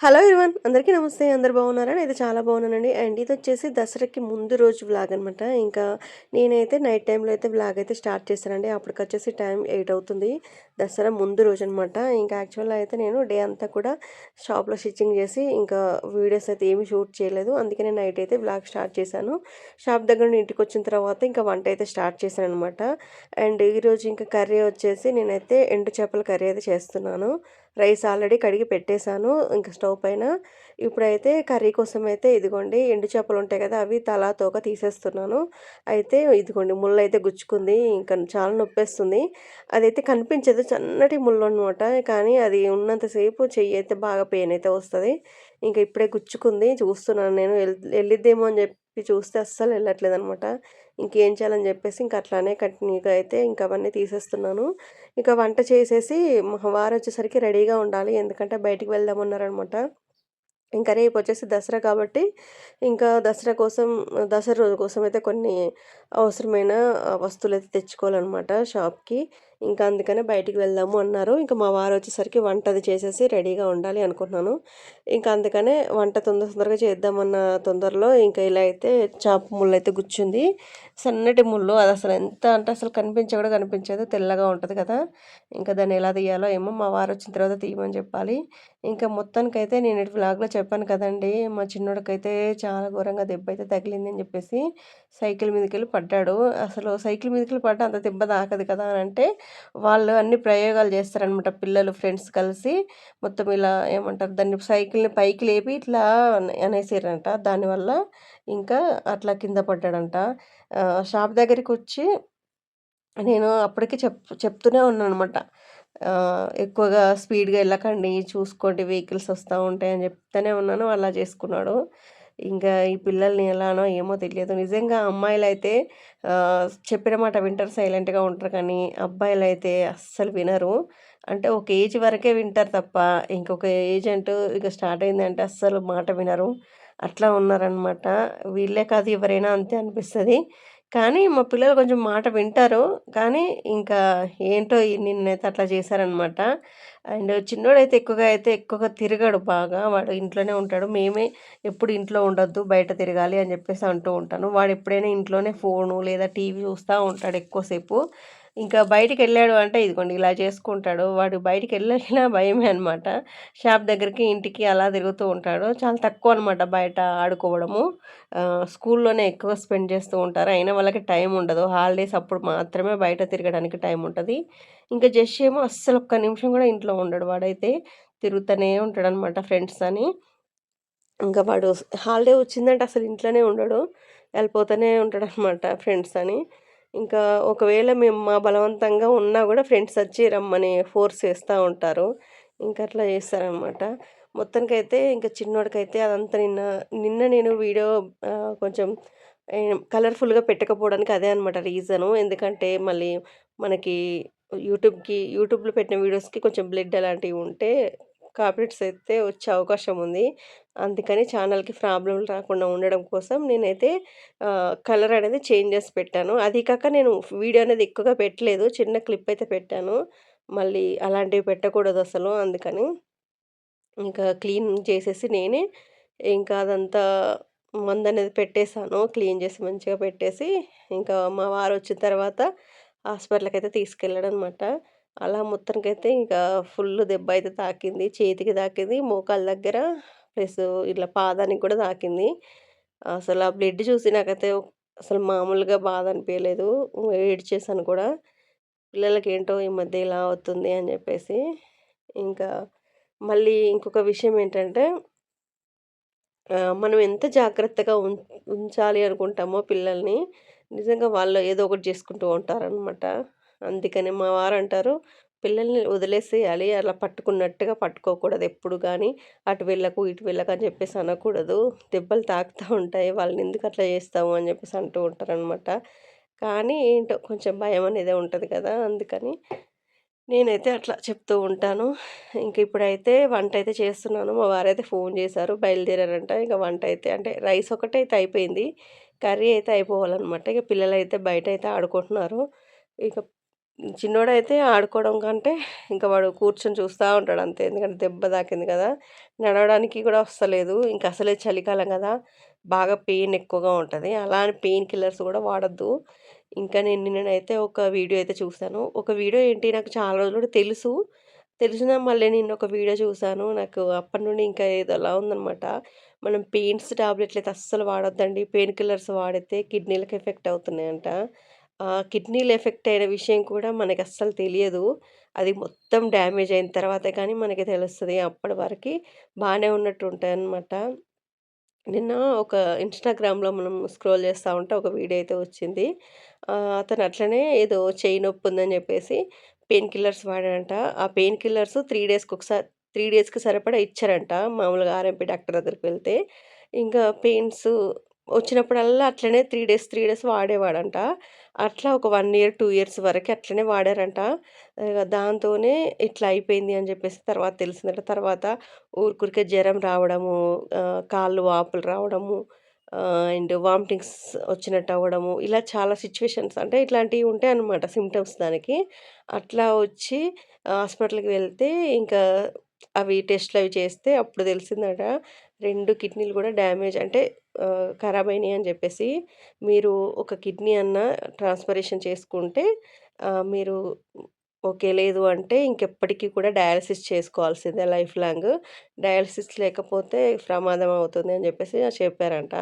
Hello everyone అందరికీ నమస్తే అందరు బాగున్నారా? అయితే చాలా బాగున్నానండి. అండ్ ఇది వచ్చేసి దసరాకి ముందు రోజు వ్లాగ్ అనమాట ఇంకా నేనైతే నైట్ టైంలో అయితే వ్లాగ్ అయితే స్టార్ట్ చేశానండి. అప్పటికి వచ్చేసి టైం ఎయిట్ అవుతుంది. దసరా ముందు రోజు అనమాట ఇంకా యాక్చువల్గా అయితే నేను డే అంతా కూడా షాప్లో స్టిచ్చింగ్ చేసి ఇంకా వీడియోస్ అయితే ఏమీ షూట్ చేయలేదు. అందుకే నేను నైట్ అయితే వ్లాగ్ స్టార్ట్ చేశాను. షాప్ దగ్గర నుండి ఇంటికి వచ్చిన తర్వాత ఇంకా వంట అయితే స్టార్ట్ చేశాను అనమాట అండ్ ఈరోజు ఇంకా కర్రీ వచ్చేసి నేనైతే ఎండు చేపల కర్రీ అయితే చేస్తున్నాను. రైస్ ఆల్రెడీ కడిగి పెట్టేశాను. ఇంకా స్టవ్ పైన ఇప్పుడైతే కర్రీ కోసం అయితే ఇదిగోండి ఎండు చేపలు ఉంటాయి కదా అవి తలా తోక తీసేస్తున్నాను. అయితే ఇదిగోండి ముళ్ళు అయితే గుచ్చుకుంది ఇంకా చాలా నొప్పేస్తుంది. అదైతే కనిపించదు చన్నటి ముళ్ళు అనమాట కానీ అది ఉన్నంతసేపు చెయ్యి అయితే బాగా పెయిన్ అయితే వస్తుంది. ఇంకా ఇప్పుడే గుచ్చుకుంది చూస్తున్నాను నేను. వెళ్ళిద్దేమో అని చెప్పి చూస్తే అస్సలు వెళ్ళట్లేదు అనమాట ఇంకేం చేయాలని చెప్పేసి ఇంకా అట్లానే కంటిన్యూగా అయితే ఇంకా అవన్నీ తీసేస్తున్నాను. ఇంకా వంట చేసేసి వారు వచ్చేసరికి రెడీగా ఉండాలి. ఎందుకంటే బయటికి వెళ్దామన్నారనమాట. ఇంకా రేపు వచ్చేసి దసరా కాబట్టి ఇంకా దసరా కోసం దసరా రోజు కోసం అయితే కొన్ని అవసరమైన వస్తువులు అయితే తెచ్చుకోవాలన్నమాట షాప్కి. ఇంకా అందుకనే బయటికి వెళ్దాము అన్నారు. ఇంకా మా వారు వచ్చేసరికి వంట అది చేసేసి రెడీగా ఉండాలి అనుకున్నాను ఇంకా అందుకనే వంట తొందర తొందరగా చేద్దామన్న తొందరలో ఇంకా ఇలా అయితే చాప ముళ్ళు అయితే గుచ్చింది. సన్నటి ముళ్ళు అది అసలు ఎంత అంటే అసలు కనిపించ కూడా కనిపించదు తెల్లగా ఉంటుంది కదా. ఇంకా దాన్ని ఎలా తీయాలో ఏమో మా వారు వచ్చిన తర్వాత తీయమని చెప్పాలి. ఇంకా మొత్తానికైతే నేను ఇటు చెప్పాను కదండి మా చిన్నోడికైతే చాలా ఘోరంగా దెబ్బ అయితే తగిలింది అని చెప్పేసి సైకిల్ మీదకి వెళ్ళి పడ్డాడు. అసలు సైకిల్ మీదకి వెళ్ళి పడ్డా అంత దెబ్బ తాకదు కదా అని అంటే వాళ్ళు అన్ని ప్రయోగాలు చేస్తారనమాట పిల్లలు ఫ్రెండ్స్ కలిసి. మొత్తం ఇలా ఏమంటారు దాన్ని సైకిల్ని పైకి లేపి ఇట్లా అనేసారంట. దానివల్ల ఇంకా అట్లా కింద పడ్డాడంట. షాప్ దగ్గరికి వచ్చి నేను అప్పటికి చెప్ చెప్తూనే ఉన్నాను అనమాట ఎక్కువగా స్పీడ్గా వెళ్ళకండి చూసుకోండి వెహికల్స్ వస్తూ ఉంటాయి అని చెప్తూనే ఉన్నాను. అలా చేసుకున్నాడు. ఇంకా ఈ పిల్లల్ని ఎలానో ఏమో తెలియదు. నిజంగా అమ్మాయిలు అయితే చెప్పిన మాట వింటారు సైలెంట్గా ఉంటారు కానీ అబ్బాయిలు అయితే అస్సలు వినరు. అంటే ఒక ఏజ్ వరకే వింటారు తప్ప ఇంకొక ఏజ్ అంటూ ఇక స్టార్ట్ అయిందంటే అస్సలు మాట వినరు. అట్లా ఉన్నారనమాట వీళ్ళే కాదు ఎవరైనా అంతే అనిపిస్తుంది. కానీ మా పిల్లలు కొంచెం మాట వింటారు. కానీ ఇంకా ఏంటో నిన్నైతే అట్లా చేశారనమాట అండ్ చిన్నోడైతే ఎక్కువగా అయితే ఎక్కువగా తిరగడు బాగా. వాడు ఇంట్లోనే ఉంటాడు. మేమే ఎప్పుడు ఇంట్లో ఉండొద్దు బయట తిరగాలి అని చెప్పేసి అంటూ ఉంటాను. వాడు ఎప్పుడైనా ఇంట్లోనే ఫోను లేదా టీవీ చూస్తూ ఉంటాడు ఎక్కువసేపు. ఇంకా బయటికి వెళ్ళాడు అంటే ఇదిగోండి ఇలా చేసుకుంటాడు. వాడు బయటికి వెళ్ళినా భయమే అనమాట షాప్ దగ్గరికి ఇంటికి అలా తిరుగుతూ ఉంటాడు. చాలా తక్కువ అనమాట బయట ఆడుకోవడము. స్కూల్లోనే ఎక్కువ స్పెండ్ చేస్తూ ఉంటారు. అయినా వాళ్ళకి టైం ఉండదు. హాలిడేస్ అప్పుడు మాత్రమే బయట తిరగడానికి టైం ఉంటుంది. ఇంకా జస్ట్ ఏమో అస్సలు ఒక్క నిమిషం కూడా ఇంట్లో ఉండడు. వాడైతే తిరుగుతూనే ఉంటాడు అనమాట ఫ్రెండ్స్ అని. ఇంకా వాడు హాలిడే వచ్చిందంటే అసలు ఇంట్లోనే ఉండడు. వెళ్ళిపోతూనే ఉంటాడు అనమాట ఫ్రెండ్స్ అని. ఇంకా ఒకవేళ మేము మా బలవంతంగా ఉన్నా కూడా ఫ్రెండ్స్ వచ్చి రమ్మని ఫోర్స్ చేస్తూ ఉంటారు. ఇంకా అట్లా చేస్తారనమాట మొత్తానికైతే ఇంకా చిన్నోడికైతే అదంతా నిన్న నిన్న నేను వీడియో కొంచెం కలర్ఫుల్గా పెట్టకపోవడానికి అదే అనమాట రీజను. ఎందుకంటే మళ్ళీ మనకి యూట్యూబ్కి యూట్యూబ్లో పెట్టిన వీడియోస్కి కొంచెం బ్లడ్ అలాంటివి ఉంటే కాపీరేట్స్ అయితే వచ్చే అవకాశం ఉంది. అందుకని ఛానల్కి ప్రాబ్లం రాకుండా ఉండడం కోసం నేనైతే కలర్ అనేది చేంజ్ చేసి పెట్టాను. అది కాక నేను వీడియో అనేది ఎక్కువగా పెట్టలేదు. చిన్న క్లిప్ అయితే పెట్టాను. మళ్ళీ అలాంటివి పెట్టకూడదు అసలు. అందుకని ఇంకా క్లీన్ చేసేసి నేనే ఇంకా అదంతా మందు అనేది పెట్టేశాను. క్లీన్ చేసి మంచిగా పెట్టేసి ఇంకా మా వారు వచ్చిన తర్వాత హాస్పిటల్కి అయితే తీసుకెళ్ళాడు అనమాట అలా మొత్తానికైతే ఇంకా ఫుల్ దెబ్బ అయితే తాకింది. చేతికి తాకింది. మోకాల దగ్గర ప్లస్ ఇట్లా పాదానికి కూడా తాకింది. అసలు ఆ బ్లడ్ చూసి నాకైతే అసలు మామూలుగా బాధ అనిపించలేదు ఏడ్చేసాను కూడా. పిల్లలకి ఏంటో ఈ మధ్య ఇలా అవుతుంది అని చెప్పేసి. ఇంకా మళ్ళీ ఇంకొక విషయం ఏంటంటే మనం ఎంత జాగ్రత్తగా ఉంచాలి అనుకుంటామో పిల్లల్ని నిజంగా వాళ్ళు ఏదో ఒకటి చేసుకుంటూ ఉంటారనమాట అందుకని మా వారు అంటారు పిల్లల్ని వదిలేసేయాలి అలా పట్టుకున్నట్టుగా పట్టుకోకూడదు ఎప్పుడు కానీ అటు వెళ్ళకు ఇటు వెళ్ళకు అని చెప్పేసి అనకూడదు. దెబ్బలు తాకుతూ ఉంటాయి వాళ్ళని ఎందుకు అట్లా చేస్తాము అని చెప్పేసి అంటూ ఉంటారనమాట. కానీ ఏంటో కొంచెం భయం అనేది ఉంటుంది కదా అందుకని నేనైతే అట్లా చెప్తూ ఉంటాను. ఇంక ఇప్పుడైతే వంట అయితే చేస్తున్నాను మా వారైతే ఫోన్ చేశారు బయలుదేరారంట. ఇక వంట అయితే అంటే రైస్ ఒకటే అయితే అయిపోయింది కర్రీ అయితే అయిపోవాలన్నమాట. ఇక పిల్లలు అయితే బయట అయితే ఆడుకుంటున్నారు. ఇక చిన్నోడైతే ఆడుకోవడం కంటే ఇంకా వాడు కూర్చొని చూస్తూ ఉంటాడు అంతే. ఎందుకంటే దెబ్బ తాకింది కదా! నడవడానికి కూడా వస్తలేదు. ఇంకా అసలే చలికాలం కదా! బాగా పెయిన్ ఎక్కువగా ఉంటుంది అలా అని పెయిన్ కిల్లర్స్ కూడా వాడొద్దు. ఇంకా నేను నిన్ననైతే ఒక వీడియో అయితే చూశాను ఒక వీడియో ఏంటి నాకు చాలా రోజులు కూడా తెలుసు. తెలిసిన మళ్ళీ నిన్న ఒక వీడియో చూశాను నాకు అప్పటి నుండి ఇంకా ఏదో అలా ఉందనమాట. మనం పెయిన్స్ టాబ్లెట్లు అయితే అస్సలు వాడొద్దండి. పెయిన్ కిల్లర్స్ వాడితే కిడ్నీలకి ఎఫెక్ట్ అవుతున్నాయంట. కిడ్నీలు ఎఫెక్ట్ అయిన విషయం కూడా మనకస్సలు తెలియదు. అది మొత్తం డ్యామేజ్ అయిన తర్వాతే కానీ మనకి తెలుస్తుంది అప్పటి వరకు బాగానే ఉన్నట్టు ఉంటాయన్నమాట. నిన్న ఒక ఇన్‌స్టాగ్రామ్‌లో మనం స్క్రోల్ చేస్తూ ఉంటే ఒక వీడియో అయితే వచ్చింది. అతను అట్లనే ఏదో చెయ్యి నొప్పుందని చెప్పేసి పెయిన్ కిల్లర్స్ వాడాడంట. ఆ పెయిన్ కిల్లర్స్ త్రీ డేస్కి ఒకసారి త్రీ డేస్‌కి సరిపడా ఇచ్చారంట. మామూలుగా ఆర్ఎంపీ డాక్టర్ దగ్గరికి వెళ్తే. ఇంకా పెయిన్స్ వచ్చినప్పుడల్లా అట్లనే త్రీ డేస్, త్రీ డేస్ వాడేవాడంట. అట్లా ఒక వన్ ఇయర్, టూ ఇయర్స్ వరకు అట్లనే వాడారంట. దాంతోనే ఇట్లా అయిపోయింది అని చెప్పేసి తర్వాత తెలిసిందట. తర్వాత ఊరికూరికే జ్వరం రావడము, కాళ్ళు వాపులు రావడము, అండ్ వామిటింగ్స్ వచ్చినట్టు అవ్వడము, ఇలా చాలా సిచ్యువేషన్స్ అంటే ఇట్లాంటివి ఉంటాయి అన్నమాట సిమ్టమ్స్ దానికి. అట్లా వచ్చి హాస్పిటల్‌కి వెళ్తే ఇంకా అవి టెస్ట్లు అవి చేస్తే అప్పుడు తెలిసిందట రెండు కిడ్నీలు కూడా డ్యామేజ్ అంటే ఖరాబ్ అయినాయి అని చెప్పేసి. మీరు ఒక కిడ్నీ అన్న ట్రాన్స్పరేషన్ చేసుకుంటే మీరు ఓకే. లేదు అంటే ఇంకెప్పటికీ కూడా డయాలసిస్ చేసుకోవాల్సిందే లైఫ్ లాంగ్. డయాలసిస్ లేకపోతే ప్రమాదం అవుతుంది అని చెప్పేసి చెప్పారంట.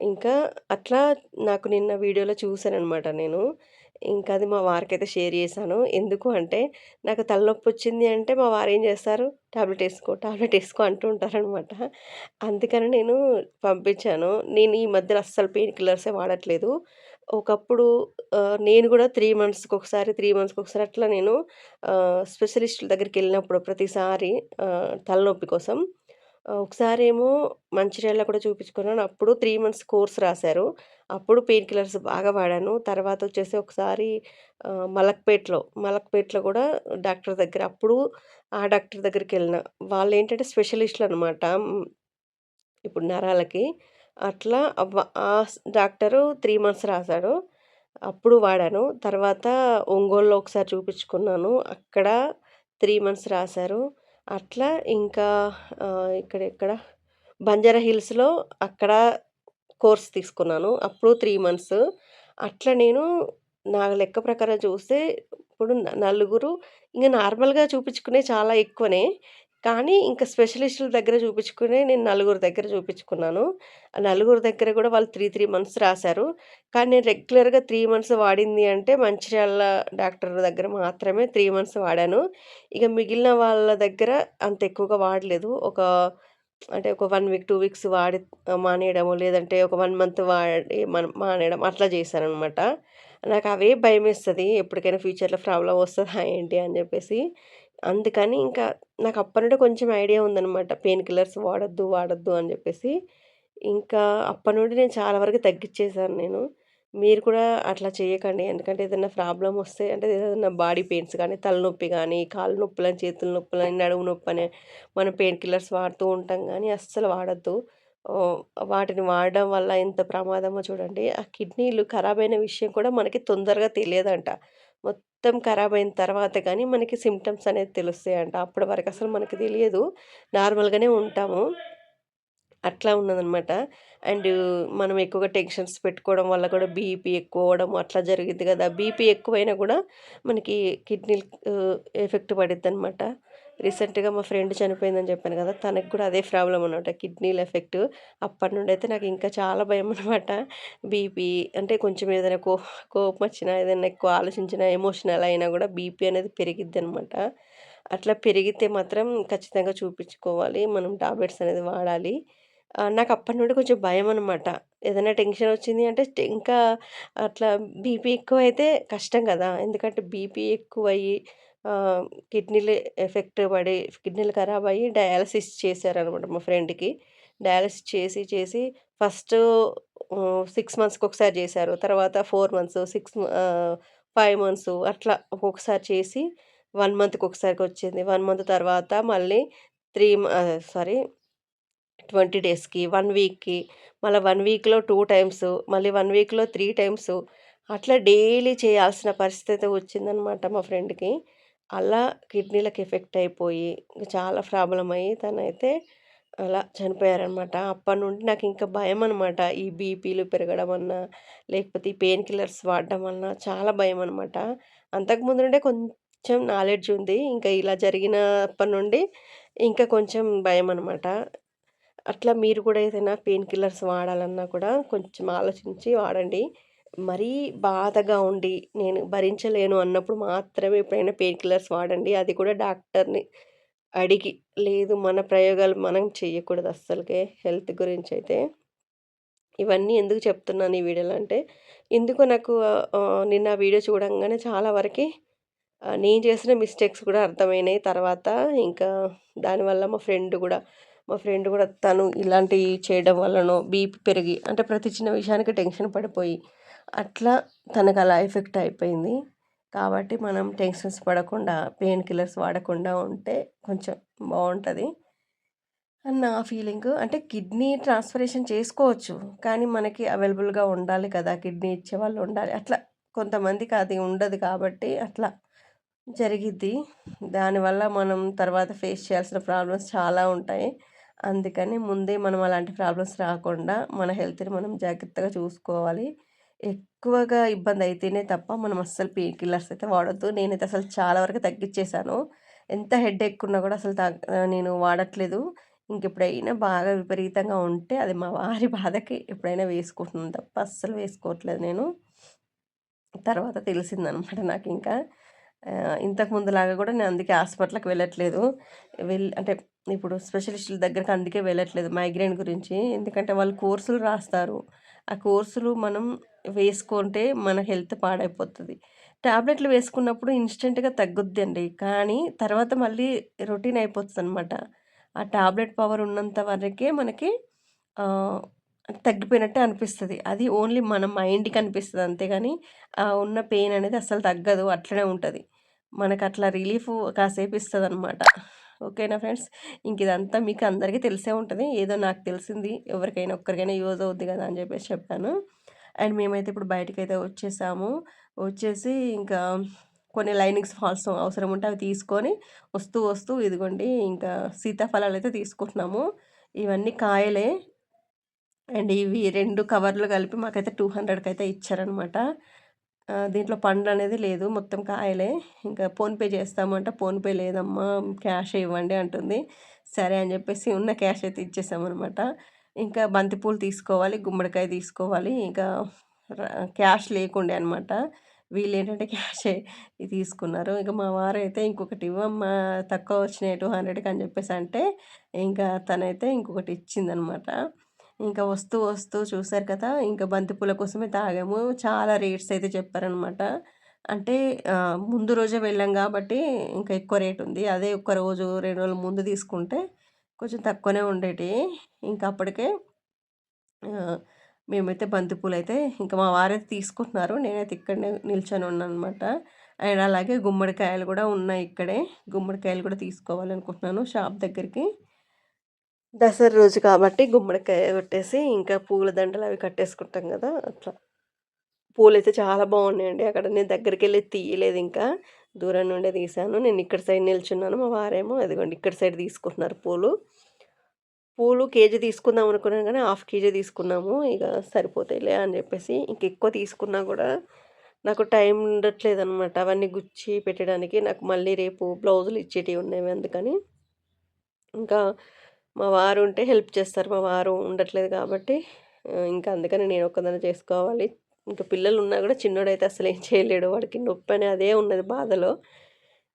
ఇంకా అట్లా నాకు నిన్న వీడియోలో చూసాననమాట నేను. ఇంకా అది మా వారికి అయితే షేర్ చేశాను. ఎందుకు అంటే నాకు తలనొప్పి వచ్చింది అంటే మా వారు ఏం చేస్తారు? టాబ్లెట్ వేసుకో టాబ్లెట్ వేసుకో అంటూ ఉంటారనమాట. అందుకని నేను పంపించాను. నేను ఈ మధ్యలో అస్సలు పెయిన్ కిల్లర్సే వాడట్లేదు. ఒకప్పుడు నేను కూడా త్రీ మంత్స్కి ఒకసారి త్రీ మంత్స్కి ఒకసారి అట్లా నేను స్పెషలిస్టుల దగ్గరికి వెళ్ళినప్పుడు ప్రతిసారి తలనొప్పి కోసం ఒకసారి ఒకసారేమో మంచిర్యాలలో కూడా చూపించుకున్నాను. అప్పుడు త్రీ మంత్స్ కోర్స్ రాశారు. అప్పుడు పెయిన్ కిల్లర్స్ బాగా వాడాను. తర్వాత వచ్చేసి ఒకసారి ఆహ్, మలక్పేట్‌లో, మలక్పేట్‌లో కూడా డాక్టర్ దగ్గర అప్పుడు ఆ డాక్టర్ దగ్గరికి వెళ్ళిన వాళ్ళు ఏంటంటే స్పెషలిస్టులు అనమాట ఇప్పుడు నరాలకి. అట్లా అవ్వ ఆ డాక్టరు త్రీ మంత్స్ రాసాడు. అప్పుడు వాడాను. తర్వాత ఒంగోలులో ఒకసారి చూపించుకున్నాను. అక్కడ త్రీ మంత్స్ రాశారు అట్లా ఇంకా ఇక్కడెక్కడ బంజారా హిల్స్‌లో అక్కడ కోర్స్ తీసుకున్నాను. అప్పుడు త్రీ మంత్స్. అట్లా నేను నా లెక్క ప్రకారం చూస్తే ఇప్పుడు నలుగురు ఇంకా నార్మల్‌గా చూపించుకునే చాలా ఎక్కువనే. కానీ ఇంకా స్పెషలిస్టుల దగ్గర చూపించుకునే నేను నలుగురు దగ్గర చూపించుకున్నాను. ఆ నలుగురు దగ్గర కూడా వాళ్ళు 3, 3 మంత్స్ రాశారు కానీ నేను రెగ్యులర్‌గా త్రీ మంత్స్ వాడింది అంటే మంచిర్యాల డాక్టర్ దగ్గర మాత్రమే త్రీ మంత్స్ వాడాను. ఇక మిగిలిన వాళ్ళ దగ్గర అంత ఎక్కువగా వాడలేదు. ఒక అంటే ఒక వన్ వీక్, టూ వీక్స్ వాడి మానేయడము, లేదంటే ఒక వన్ మంత్ వాడి మనం మానేయడం అట్లా చేశానమాట నాకు అవే భయం వేస్తుంది ఎప్పటికైనా ఫ్యూచర్‌లో ప్రాబ్లం వస్తుందా ఏంటి అని చెప్పేసి. అందుకని ఇంకా నాకు అప్పటి కొంచెం ఐడియా ఉందనమాట. పెయిన్ కిల్లర్స్ వాడద్దు వాడద్దు అని చెప్పేసి. ఇంకా అప్పటి నుండి నేను చాలా వరకు తగ్గిచ్చేసాను నేను. మీరు కూడా అట్లా చేయకండి. ఎందుకంటే ఏదైనా ప్రాబ్లమ్ వస్తే అంటే ఏదైనా బాడీ పెయిన్స్ కానీ తలనొప్పి కానీ కాళ్ళు నొప్పులని, చేతుల నొప్పులని, నడుము అని మనం పెయిన్ కిల్లర్స్ వాడుతూ ఉంటాం కానీ అస్సలు వాడొద్దు. వాటిని వాడడం వల్ల ఎంత ప్రమాదమో చూడండి. ఆ కిడ్నీలు ఖరాబైన విషయం కూడా మనకి తొందరగా తెలియదంట. మొత్తం ఖరాబ్ అయిన తర్వాత కానీ మనకి సిమ్టమ్స్ అనేది తెలుస్తాయంట. అప్పటి వరకు అసలు మనకి తెలియదు. నార్మల్‌గానే ఉంటాము. అట్లా ఉన్నదనమాట. అండ్ మనం ఎక్కువగా టెన్షన్స్ పెట్టుకోవడం వల్ల కూడా బీపీ ఎక్కువ అవడం అట్లా జరిగింది కదా! బీపీ ఎక్కువైనా కూడా మనకి కిడ్నీలు ఎఫెక్ట్ ఎఫెక్ట్ పడిద్దనమాట. రీసెంట్‌గా మా ఫ్రెండ్ చనిపోయిందని చెప్పాను కదా! తనకి కూడా అదే ప్రాబ్లం అనమాట. కిడ్నీల ఎఫెక్ట్. అప్పటి నుండి అయితే నాకు ఇంకా చాలా భయం అనమాట బీపీ అంటే కొంచెం ఏదైనా కో కోపం వచ్చినా ఏదైనా ఎక్కువ ఆలోచించినా, ఎమోషనల్ అయినా కూడా బీపీ అనేది పెరిగిద్దనమాట. అట్లా పెరిగితే మాత్రం ఖచ్చితంగా చూపించుకోవాలి. మనం టాబ్లెట్స్ అనేది వాడాలి. నాకు అప్పటి నుండి కొంచెం భయం అనమాట ఏదైనా టెన్షన్ వచ్చింది అంటే ఇంకా అట్లా బీపీ ఎక్కువ అయితే కష్టం కదా! ఎందుకంటే బీపీ ఎక్కువ అయ్యి కిడ్నీలు ఎఫెక్ట్ పడి కిడ్నీలు ఖరాబ్ అయ్యి డయాలసిస్ చేశారనమాట మా ఫ్రెండ్‌కి. డయాలసిస్ చేసి చేసి ఫస్ట్ సిక్స్ మంత్స్కి ఒకసారి చేశారు. తర్వాత four months, six five months అట్లా ఒక్కొక్కసారి చేసి వన్ మంత్కి ఒకసారికి వచ్చింది వన్ మంత్ తర్వాత మళ్ళీ త్రీ సారీ 20 డేస్‌కి, వన్ వీక్‌కి, మళ్ళీ వన్ వీక్‌లో టూ టైమ్స్, మళ్ళీ వన్ వీక్‌లో త్రీ టైమ్స్ అట్లా డైలీ చేయాల్సిన పరిస్థితి వచ్చిందనమాట మా ఫ్రెండ్‌కి. అలా కిడ్నీలకు ఎఫెక్ట్ అయిపోయి, చాలా ప్రాబ్లం అయ్యి తనైతే అలా చనిపోయారనమాట. అప్పటి నుండి నాకు ఇంకా భయం అనమాట ఈ బీపీలు పెరగడం అన్నా, లేకపోతే ఈ పెయిన్ కిల్లర్స్ వాడడం వలన చాలా భయం అనమాట అంతకుముందు నుండే కొంచెం నాలెడ్జ్ ఉంది. ఇంకా ఇలా జరిగినప్పటి నుండి ఇంకా కొంచెం భయం అనమాట అట్లా మీరు కూడా ఏదైనా పెయిన్ కిల్లర్స్ వాడాలన్నా కూడా కొంచెం ఆలోచించి వాడండి. మరీ బాధగా ఉండి, నేను భరించలేను అన్నప్పుడు మాత్రమే ఎప్పుడైనా పెయిన్ కిల్లర్స్ వాడండి. అది కూడా డాక్టర్‌ని అడిగి. లేదు మన ప్రయోగాలు మనం చేయకూడదు అస్సలకే హెల్త్ గురించి అయితే ఇవన్నీ ఎందుకు చెప్తున్నాను ఈ వీడియోలు అంటే, ఎందుకు నాకు నిన్న ఆ వీడియో చూడంగానే చాలా వరకి నేను చేసిన మిస్టేక్స్ కూడా అర్థమైనాయి. తర్వాత ఇంకా దానివల్ల మా ఫ్రెండ్ కూడా మా ఫ్రెండ్ కూడా తను ఇలాంటివి చేయడం వల్లనో బీపీ పెరిగి అంటే ప్రతి చిన్న విషయానికి టెన్షన్ పడిపోయి, అట్లా తనకలా ఎఫెక్ట్ అయిపోయింది. కాబట్టి మనం టెన్షన్స్ పడకుండా, పెయిన్ కిల్లర్స్ వాడకుండా ఉంటే కొంచెం బాగుంటుంది అని నా ఫీలింగ్ అంటే కిడ్నీ ట్రాన్స్‌ఫరేషన్ చేసుకోవచ్చు. కానీ మనకి అవైలబుల్‌గా ఉండాలి కదా! కిడ్నీ ఇచ్చే వాళ్ళు ఉండాలి. అట్లా కొంతమందికి అది ఉండదు కాబట్టి అట్లా జరిగిద్ది. దానివల్ల మనం తర్వాత ఫేస్ చేయాల్సిన ప్రాబ్లమ్స్ చాలా ఉంటాయి. అందుకని ముందే మనం అలాంటి ప్రాబ్లమ్స్ రాకుండా మన హెల్త్‌ని మనం జాగ్రత్తగా చూసుకోవాలి. ఎక్కువగా ఇబ్బంది అయితేనే తప్ప మనం అస్సలు పెయిన్ కిల్లర్స్ అయితే వాడొద్దు. నేనైతే అసలు చాలా వరకు తగ్గించేశాను ఎంత హెడ్ ఉన్నా కూడా అసలు తగ్ నేను వాడట్లేదు. ఇంకెప్పుడైనా బాగా విపరీతంగా ఉంటే అది మా వారి బాధకి ఎప్పుడైనా వేసుకుంటున్నాను తప్ప అస్సలు వేసుకోవట్లేదు నేను. తర్వాత తెలిసిందనమాట నాకు ఇంకా ఇంతకు ముందులాగా కూడా నేను అందుకే హాస్పిటల్‌కి వెళ్ళట్లేదు. వెళ్ళి అంటే ఇప్పుడు స్పెషలిస్టుల దగ్గరికి అందుకే వెళ్ళట్లేదు మైగ్రేన్ గురించి. ఎందుకంటే వాళ్ళు కోర్సులు రాస్తారు. ఆ కోర్సులు మనం వేసుకుంటే మన హెల్త్ పాడైపోతుంది. టాబ్లెట్లు వేసుకున్నప్పుడు ఇన్‌స్టంట్‌గా తగ్గుద్దండి. కానీ తర్వాత మళ్ళీ రొటీన్ అయిపోతుంది అనమాట ఆ టాబ్లెట్ పవర్ ఉన్నంత వరకే మనకి తగ్గిపోయినట్టే అనిపిస్తుంది. అది ఓన్లీ మన మైండ్‌కి అనిపిస్తుంది అంతేగాని ఆ ఉన్న పెయిన్ అనేది అసలు తగ్గదు. అట్లనే మనకు అట్లా రిలీఫ్ కాసేపు ఇస్తుంది అనమాట ఓకేనా ఫ్రెండ్స్. ఇంక ఇదంతా మీకు అందరికీ తెలిసే ఉంటుంది ఏదో నాకు తెలిసింది ఎవరికైనా ఒక్కరికైనా యూజ్ అవుద్ది కదా! అని చెప్పేసి చెప్పాను. అండ్ మేమైతే ఇప్పుడు బయటికైతే వచ్చేసాము. వచ్చేసి ఇంకా కొన్ని లైనింగ్స్ ఫాల్స్ అవసరం ఉంటే అవి తీసుకొని వస్తూ, వస్తూ ఇదిగోండి ఇంకా సీతాఫలాలు అయితే తీసుకుంటున్నాము. ఇవన్నీ కాయలే. అండ్ ఇవి రెండు కవర్లు కలిపి మాకైతే 200కి అయితే ఇచ్చారనమాట. దీంట్లో దీంట్లో పండ్లనేది లేదు. మొత్తం కాయలే. ఇంకా ఫోన్‌పే చేస్తాము అంటే, ఫోన్‌పే లేదమ్మా క్యాష్ ఇవ్వండి అంటుంది. సరే అని చెప్పేసి ఉన్న క్యాష్ అయితే ఇచ్చేసామనమాట. ఇంకా బంతిపూలు తీసుకోవాలి, గుమ్మడికాయ తీసుకోవాలి. ఇంకా క్యాష్ లేకుండే అనమాట. వీళ్ళేంటంటే క్యాషే తీసుకున్నారు. ఇంకా మా వారైతే ఇంకొకటి ఇవ్వమ్మా తక్కువ వచ్చినాయి 200కి అని చెప్పేసి అంటే, ఇంకా తనైతే ఇంకొకటి ఇచ్చిందనమాట. ఇంకా వస్తూ, వస్తూ చూసారు కదా! ఇంకా బంతిపూల కోసమే తాగాము. చాలా రేట్స్ అయితే చెప్పారనమాట. అంటే ముందు రోజే వెళ్ళాం కాబట్టి ఇంకా ఎక్కువ రేట్ ఉంది. అదే ఒక్క రోజు, రెండు రోజుల ముందు తీసుకుంటే కొంచెం తక్కువనే ఉండేటి ఇంకా అప్పటికే మేమైతే బంతిపూలు అయితే ఇంకా మా వారైతే తీసుకుంటున్నారు. నేనైతే ఇక్కడనే నిల్చొని ఉన్నాను అనమాట అండ్ అలాగే గుమ్మడికాయలు కూడా ఉన్నాయి ఇక్కడే. గుమ్మడికాయలు కూడా తీసుకోవాలనుకుంటున్నాను షాప్ దగ్గరికి. దసరా రోజు కాబట్టి గుమ్మడికాయ కొట్టేసి ఇంకా పూల దండలు అవి కట్టేసుకుంటాం కదా! అట్లా. పూలైతే చాలా బాగున్నాయండి. అక్కడ నేను దగ్గరికి వెళ్ళి తీయలేదు ఇంకా. దూరం నుండే తీశాను. నేను ఇక్కడ సైడ్ నిల్చున్నాను. మా వారేమో అదిగోండి ఇక్కడ సైడ్ తీసుకుంటున్నారు పూలు. పూలు కేజీ తీసుకుందాం అనుకున్నాను కానీ హాఫ్ కేజీ తీసుకున్నాము. ఇక సరిపోతాయిలే అని చెప్పేసి ఇంకెక్కువ తీసుకున్నా కూడా నాకు టైం ఉండట్లేదు అనమాట అవన్నీ గుచ్చి పెట్టడానికి. నాకు మళ్ళీ రేపు బ్లౌజులు ఇచ్చేటివి ఉన్నాయి అందుకని. ఇంకా మా వారు ఉంటే హెల్ప్ చేస్తారు. మా వారు ఉండట్లేదు కాబట్టి ఇంకా అందుకని నేను ఒక్కదాన్ని చేసుకోవాలి. ఇంకా పిల్లలు ఉన్నా కూడా చిన్నోడైతే అసలు ఏం చేయలేడు. వాడికి నొప్పి అని అదే ఉన్నది బాధలో.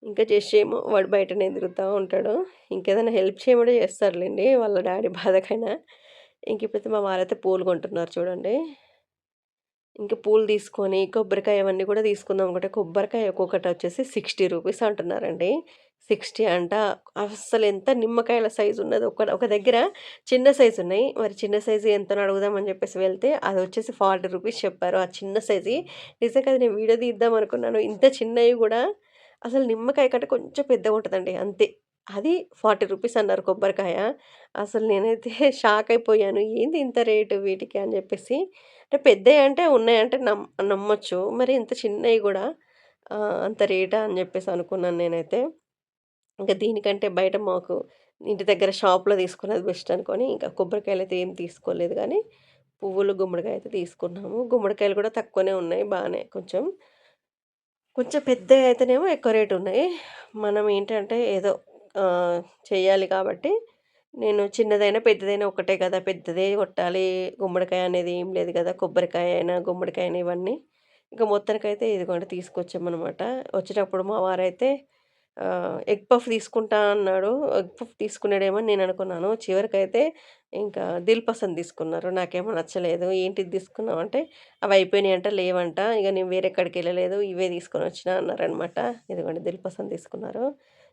ఇంకా చేసేమో ఏమో వాడు బయటనే తిరుగుతూ ఉంటాడు. ఇంకేదైనా హెల్ప్ చేయమంటే చేస్తారులేండి వాళ్ళ డాడీ బాధకైనా. ఇంక ఇప్పుడైతే మా వారైతే పూలు కొంటున్నారు చూడండి. ఇంకా పూలు తీసుకొని, కొబ్బరికాయ అవన్నీ కూడా తీసుకుందాం అనుకుంటే, కొబ్బరికాయ ఒక్కొక్కటి వచ్చేసి 60 రూపీస్ అంటున్నారండి. 60 అంట. అసలు ఎంత నిమ్మకాయల సైజు ఉన్నది. ఒక ఒక దగ్గర చిన్న సైజు ఉన్నాయి. మరి చిన్న సైజు ఎంతనో అడుగుదామని చెప్పేసి వెళ్తే, అది వచ్చేసి ఫార్టీ రూపీస్ చెప్పారు. ఆ చిన్న సైజు నిజంగా అది నేను వీడియో తీద్దాం అనుకున్నాను. ఇంత చిన్నవి కూడా అసలు నిమ్మకాయ కంటే కొంచెం పెద్దగా ఉంటుందండి అంతే. అది ఫార్టీ రూపీస్ అన్నారు కొబ్బరికాయ. అసలు నేనైతే షాక్ అయిపోయాను. ఏంది ఇంత రేటు వీటికి అని చెప్పేసి అంటే పెద్దవి అంటే ఉన్నాయంటే నమ్ నమ్మొచ్చు. మరి ఇంత చిన్నవి కూడా అంత రేటా అని చెప్పేసి అనుకున్నాను నేనైతే. ఇంక దీనికంటే బయట మాకు ఇంటి దగ్గర షాప్‌లో తీసుకున్నది బెస్ట్ అనుకోని ఇంకా కొబ్బరికాయలు అయితే ఏం తీసుకోలేదు కానీ పువ్వులు, గుమ్మడికాయ అయితే తీసుకున్నాము. గుమ్మడికాయలు కూడా తక్కువనే ఉన్నాయి బాగానే కొంచెం. కొంచెం పెద్ద అయితేనేమో ఎక్కువ రేటు ఉన్నాయి. మనం ఏంటంటే ఏదో చేయాలి కాబట్టి నేను చిన్నదైనా, పెద్దదైనా ఒకటే కదా! పెద్దదే కొట్టాలి. గుమ్మడికాయ అనేది ఏం లేదు కదా కొబ్బరికాయ అయినా, గుమ్మడికాయ అయినా ఇవన్నీ. మొత్తానికి మొత్తానికైతే ఇదిగోండి తీసుకొచ్చామన్నమాట వచ్చేటప్పుడు మా వారైతే ఎగ్ పఫ్ తీసుకుంటా అన్నాడు. ఎగ్ పఫ్ తీసుకున్నాడేమో నేను అనుకున్నాను. చివరికైతే ఇంకా దిల్ పసంద్ తీసుకున్నారు. నాకేమో నచ్చలేదు. "ఏంటిది తీసుకున్నావు?" అంటే "అవి అయిపోయినాయంట, లేవంట. ఇక నేను వేరే ఎక్కడికెళ్ళలేదు. ఇవే తీసుకొని వచ్చిన అన్నారనమాట. ఇదిగోండి దిల్ పసంద్ తీసుకున్నారు.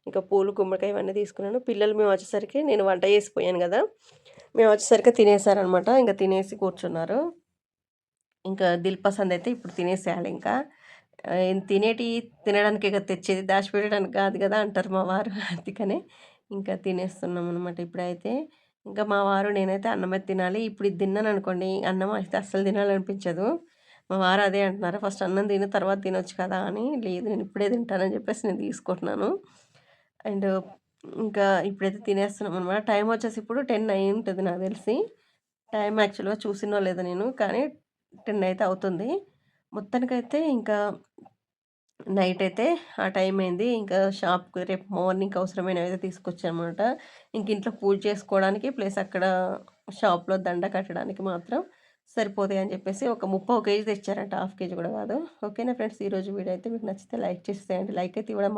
ఇంకా పూలు, గుమ్మడికాయ ఇవన్నీ తీసుకున్నాను. పిల్లలు మేము వచ్చేసరికి నేను వంట చేసిపోయాను కదా మేము వచ్చేసరికి తినేసారనమాట. ఇంకా తినేసి కూర్చున్నారు. ఇంకా దిల్ పసంద్ అయితే ఇప్పుడు తినేసేయాలి ఇంకా తినేటి తినడానికి ఇక తెచ్చేది, దాచిపెట్టడానికి కాదు కదా అంటారు మా వారు. అందుకనే ఇంకా తినేస్తున్నాం అనమాట ఇప్పుడైతే. ఇంకా మా వారు నేనైతే అన్నమే తినాలి. ఇప్పుడు ఇది తిన్నాననుకోండి, అన్నం అయితే అస్సలు తినాలనిపించదు. మా వారు అదే అంటున్నారు. "ఫస్ట్ అన్నం తిను తర్వాత తినొచ్చు కదా!" అని. లేదు నేను ఇప్పుడే తింటానని చెప్పేసి నేను తీసుకుంటున్నాను. అండ్ ఇంకా ఇప్పుడైతే తినేస్తున్నాం అనమాట టైం వచ్చేసి ఇప్పుడు టెన్ అయి ఉంటుంది నాకు తెలిసి. టైం యాక్చువల్‌గా చూసినో లేదో నేను. కానీ 10 అయితే అవుతుంది. మొత్తానికైతే ఇంకా నైట్ అయితే ఆ టైం అయింది. ఇంకా షాప్‌కి రేపు మార్నింగ్ అవసరమైనవి అయితే తీసుకొచ్చానమాట. ఇంక ఇంట్లో పూజ చేసుకోవడానికి ప్లస్ అక్కడ షాప్‌లో దండ కట్టడానికి మాత్రం సరిపోతాయి అని చెప్పేసి ఒక ముప్పై కేజీ తెచ్చారంట. హాఫ్ కేజీ కూడా కాదు. ఓకేనా ఫ్రెండ్స్ ఈరోజు వీడియో అయితే మీకు నచ్చితే లైక్ చేసేయండి. లైక్ అయితే ఇవ్వడం